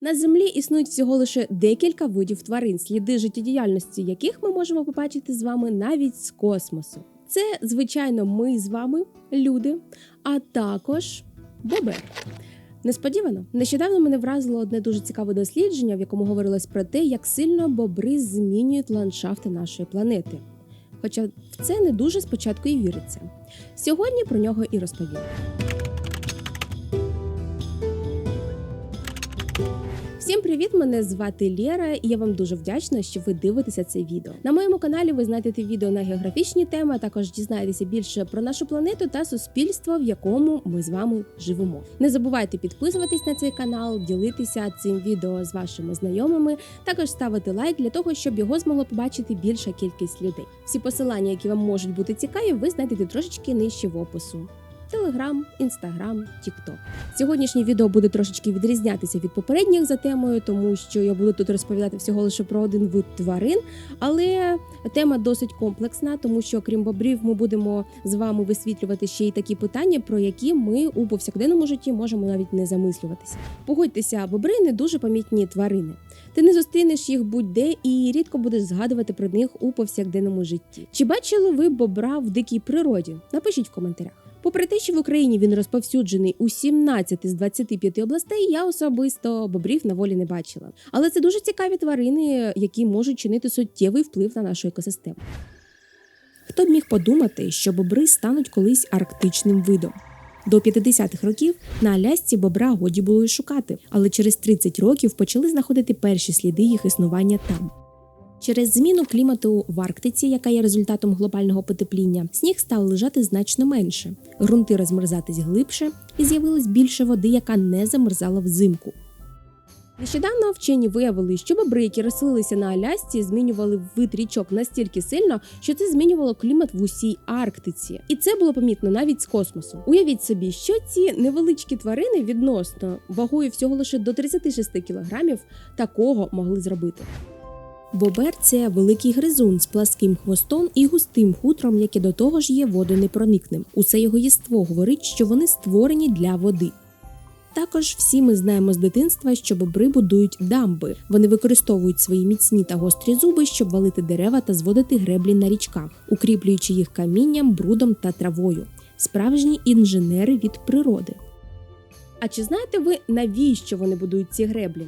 На землі існують всього лише декілька видів тварин, сліди життєдіяльності яких ми можемо побачити з вами навіть з космосу. Це, звичайно, ми з вами, люди, а також бобер. Несподівано, нещодавно мене вразило одне дуже цікаве дослідження, в якому говорилось про те, як сильно бобри змінюють ландшафти нашої планети. Хоча в це не дуже спочатку і віриться. Сьогодні про нього і розповім. Всім привіт! Мене звати Лєра, і я вам дуже вдячна, що ви дивитеся це відео. На моєму каналі ви знайдете відео на географічні теми, а також дізнаєтеся більше про нашу планету та суспільство, в якому ми з вами живемо. Не забувайте підписуватись на цей канал, ділитися цим відео з вашими знайомими, також ставити лайк для того, щоб його змогло побачити більша кількість людей. Всі посилання, які вам можуть бути цікаві, ви знайдете трошечки нижче в опису. Телеграм, інстаграм, тікток. Сьогоднішнє відео буде трошечки відрізнятися від попередніх за темою, тому що я буду тут розповідати всього лише про один вид тварин. Але тема досить комплексна, тому що крім бобрів, ми будемо з вами висвітлювати ще й такі питання, про які ми у повсякденному житті можемо навіть не замислюватися. Погодьтеся, бобри не дуже помітні тварини. Ти не зустрінеш їх будь-де і рідко будеш згадувати про них у повсякденному житті. Чи бачили ви бобра в дикій природі? Напишіть в коментарях. Попри те, що в Україні він розповсюджений у 17 з 25 областей, я особисто бобрів на волі не бачила. Але це дуже цікаві тварини, які можуть чинити суттєвий вплив на нашу екосистему. Хто б міг подумати, що бобри стануть колись арктичним видом? До 50-х років на Алясці бобра годі було й шукати, але через 30 років почали знаходити перші сліди їх існування там. Через зміну клімату в Арктиці, яка є результатом глобального потепління, сніг став лежати значно менше, ґрунти розмерзатись глибше і з'явилось більше води, яка не замерзала взимку. Нещодавно вчені виявили, що бобри, які розселилися на Алясці, змінювали вид річок настільки сильно, що це змінювало клімат в усій Арктиці, і це було помітно навіть з космосу. Уявіть собі, що ці невеличкі тварини відносно вагою всього лише до 36 кілограмів такого могли зробити. Бобер це великий гризун з пласким хвостом і густим хутром, яке до того ж є водонепроникним. Усе його єство говорить, що вони створені для води. Також всі ми знаємо з дитинства, що бобри будують дамби. Вони використовують свої міцні та гострі зуби, щоб валити дерева та зводити греблі на річках, укріплюючи їх камінням, брудом та травою. Справжні інженери від природи. А чи знаєте ви, навіщо вони будують ці греблі?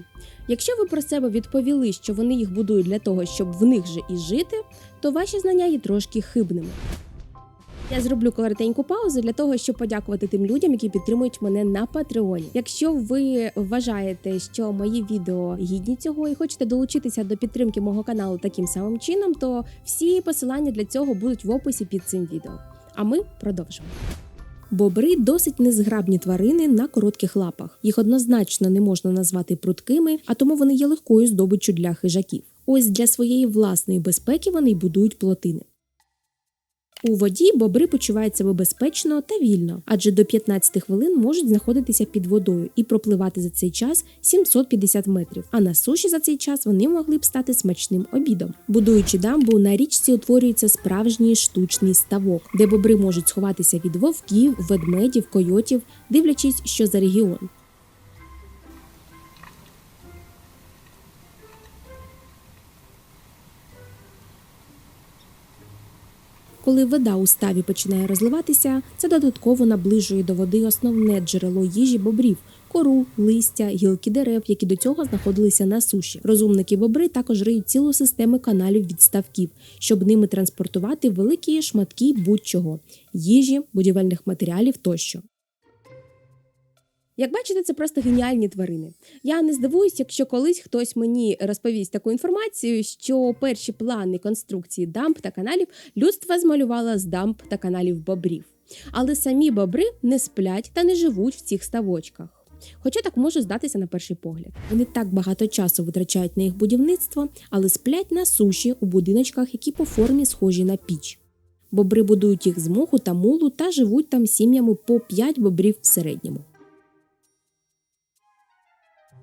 Якщо ви про себе відповіли, що вони їх будують для того, щоб в них же і жити, то ваші знання є трошки хибними. Я зроблю коротеньку паузу для того, щоб подякувати тим людям, які підтримують мене на Патреоні. Якщо ви вважаєте, що мої відео гідні цього і хочете долучитися до підтримки мого каналу таким самим чином, то всі посилання для цього будуть в описі під цим відео. А ми продовжимо. Бобри досить незграбні тварини на коротких лапах. Їх однозначно не можна назвати прудкими, а тому вони є легкою здобиччю для хижаків. Ось для своєї власної безпеки вони й будують плотини. У воді бобри почувають себе безпечно та вільно, адже до 15 хвилин можуть знаходитися під водою і пропливати за цей час 750 метрів. А на суші за цей час вони могли б стати смачним обідом. Будуючи дамбу, на річці утворюється справжній штучний ставок, де бобри можуть сховатися від вовків, ведмедів, койотів, дивлячись, що за регіон. Коли вода у ставі починає розливатися, це додатково наближує до води основне джерело їжі бобрів кору, листя, гілки дерев, які до цього знаходилися на суші. Розумники бобри також риють цілу систему каналів від ставків, щоб ними транспортувати великі шматки будь-чого їжі, будівельних матеріалів тощо. Як бачите, це просто геніальні тварини. Я не здивуюсь, якщо колись хтось мені розповість таку інформацію, що перші плани конструкції дамб та каналів людство змалювало з дамб та каналів бобрів. Але самі бобри не сплять та не живуть в цих ставочках. Хоча так може здатися на перший погляд. Вони так багато часу витрачають на їх будівництво, але сплять на суші у будиночках, які по формі схожі на піч. Бобри будують їх з моху та мулу та живуть там сім'ями по 5 бобрів в середньому.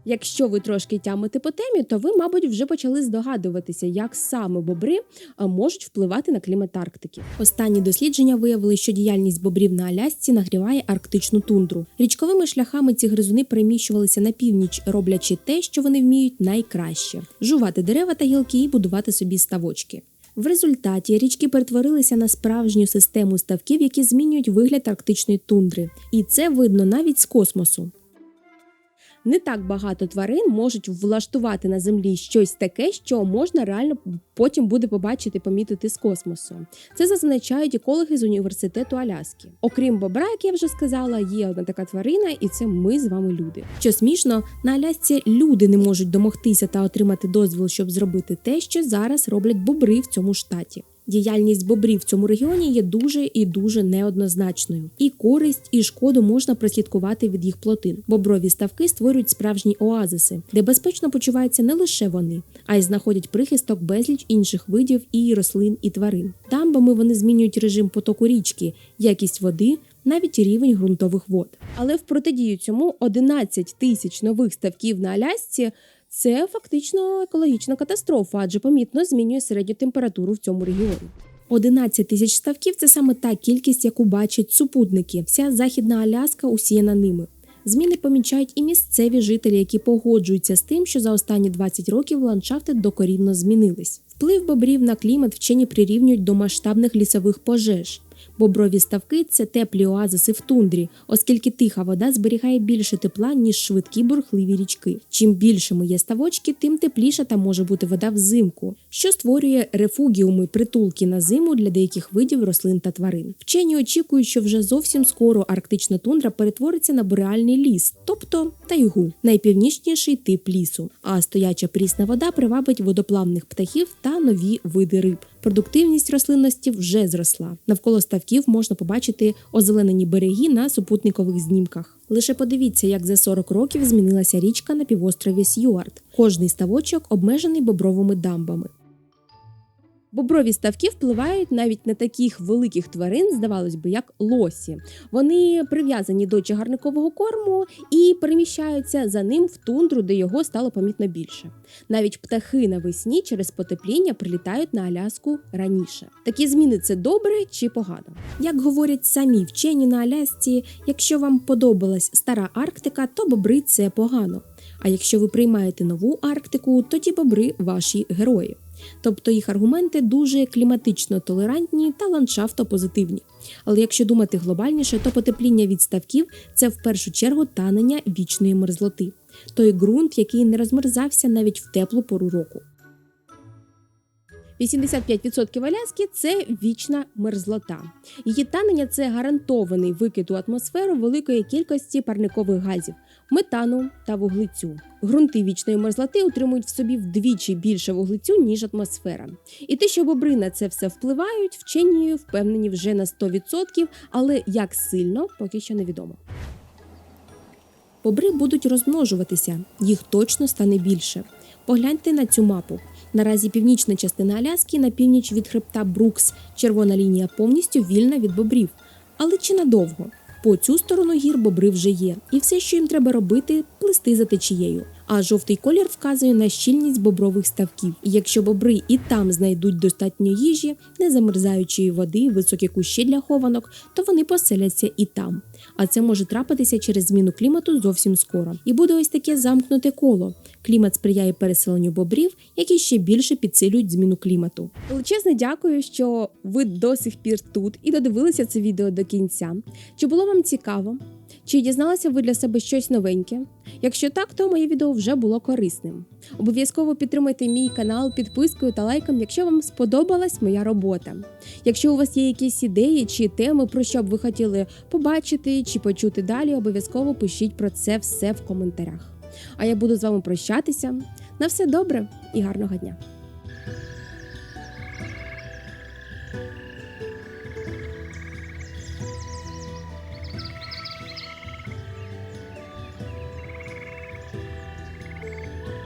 Якщо ви трошки тямите по темі, то ви, мабуть, вже почали здогадуватися, як саме бобри можуть впливати на клімат Арктики. Останні дослідження виявили, що діяльність бобрів на Алясці нагріває арктичну тундру. Річковими шляхами ці гризуни переміщувалися на північ, роблячи те, що вони вміють найкраще: жувати дерева та гілки і будувати собі ставочки. В результаті річки перетворилися на справжню систему ставків, які змінюють вигляд арктичної тундри, і це видно навіть з космосу. Не так багато тварин можуть влаштувати на землі щось таке, що можна реально потім буде побачити, помітити з космосу. Це зазначають екологи з університету Аляски. Окрім бобра, як я вже сказала, є одна така тварина, і це ми з вами люди. Що смішно, на Алясці люди не можуть домогтися та отримати дозвіл, щоб зробити те, що зараз роблять бобри в цьому штаті. Діяльність бобрів в цьому регіоні є дуже і дуже неоднозначною. І користь, і шкоду можна прослідкувати від їх плотин. Боброві ставки створюють справжні оазиси, де безпечно почуваються не лише вони, а й знаходять прихисток безліч інших видів і рослин і тварин. Дамбами вони змінюють режим потоку річки, якість води. Навіть рівень ґрунтових вод. Але в протидію цьому 11 тисяч нових ставків на Алясці це фактично екологічна катастрофа, адже помітно змінює середню температуру в цьому регіоні. 11 тисяч ставків це саме та кількість, яку бачать супутники. Вся західна Аляска усіяна ними. Зміни помічають і місцеві жителі, які погоджуються з тим, що за останні 20 років ландшафти докорінно змінились. Вплив бобрів на клімат вчені прирівнюють до масштабних лісових пожеж. Боброві ставки це теплі оазиси в тундрі, оскільки тиха вода зберігає більше тепла, ніж швидкі бурхливі річки. Чим більшими є ставочки, тим тепліша там може бути вода взимку, що створює рефугіуми притулки на зиму для деяких видів рослин та тварин. Вчені очікують, що вже зовсім скоро арктична тундра перетвориться на бореальний ліс, тобто тайгу, найпівнічніший тип лісу. А стояча прісна вода привабить водоплавних птахів та нові види риб. Продуктивність рослинності вже зросла. Навколо ставків можна побачити озеленені береги на супутникових знімках. Лише подивіться, як за 40 років змінилася річка на півострові Сьюарт. Кожний ставочок обмежений бобровими дамбами. Боброві ставки впливають навіть на таких великих тварин, здавалось би, як лосі. Вони прив'язані до чагарникового корму і переміщаються за ним в тундру, де його стало помітно більше. Навіть птахи навесні через потепління прилітають на Аляску раніше. Такі зміни це добре чи погано? Як говорять самі вчені на Алясці, якщо вам подобалась стара Арктика, то бобри це погано. А якщо ви приймаєте нову Арктику, тоді бобри ваші герої. Тобто їх аргументи дуже кліматично толерантні та ландшафтопозитивні. Але якщо думати глобальніше, то потепління від ставків це в першу чергу танення вічної мерзлоти, той ґрунт, який не розмерзався навіть в теплу пору року. 85% Аляски – це вічна мерзлота. Її танення це гарантований викид у атмосферу великої кількості парникових газів, метану та вуглецю. Грунти вічної мерзлоти утримують в собі вдвічі більше вуглецю, ніж атмосфера. І те, що бобри на це все впливають, вчені впевнені вже на 100%, але як сильно, поки що невідомо. Бобри будуть розмножуватися, їх точно стане більше. Погляньте на цю мапу. Наразі північна частина Аляски на північ від хребта Брукс. Червона лінія повністю вільна від бобрів. Але чи надовго? По цю сторону гір бобри вже є, і все, що їм треба робити, плисти за течією. А жовтий колір вказує на щільність бобрових ставків. Якщо бобри і там знайдуть достатньо їжі, не замерзаючої води, високі кущі для хованок, то вони поселяться і там. А це може трапитися через зміну клімату зовсім скоро. І буде ось таке замкнуте коло. Клімат сприяє переселенню бобрів, які ще більше підсилюють зміну клімату. Величезне дякую, що ви до сих пір тут і додивилися це відео до кінця. Чи було вам цікаво? Чи дізналися ви для себе щось новеньке? Якщо так, то моє відео вже було корисним. Обов'язково підтримайте мій канал підпискою та лайком, якщо вам сподобалась моя робота. Якщо у вас є якісь ідеї чи теми, про що б ви хотіли побачити чи почути далі, обов'язково пишіть про це все в коментарях. А я буду з вами прощатися. На все добре і гарного дня!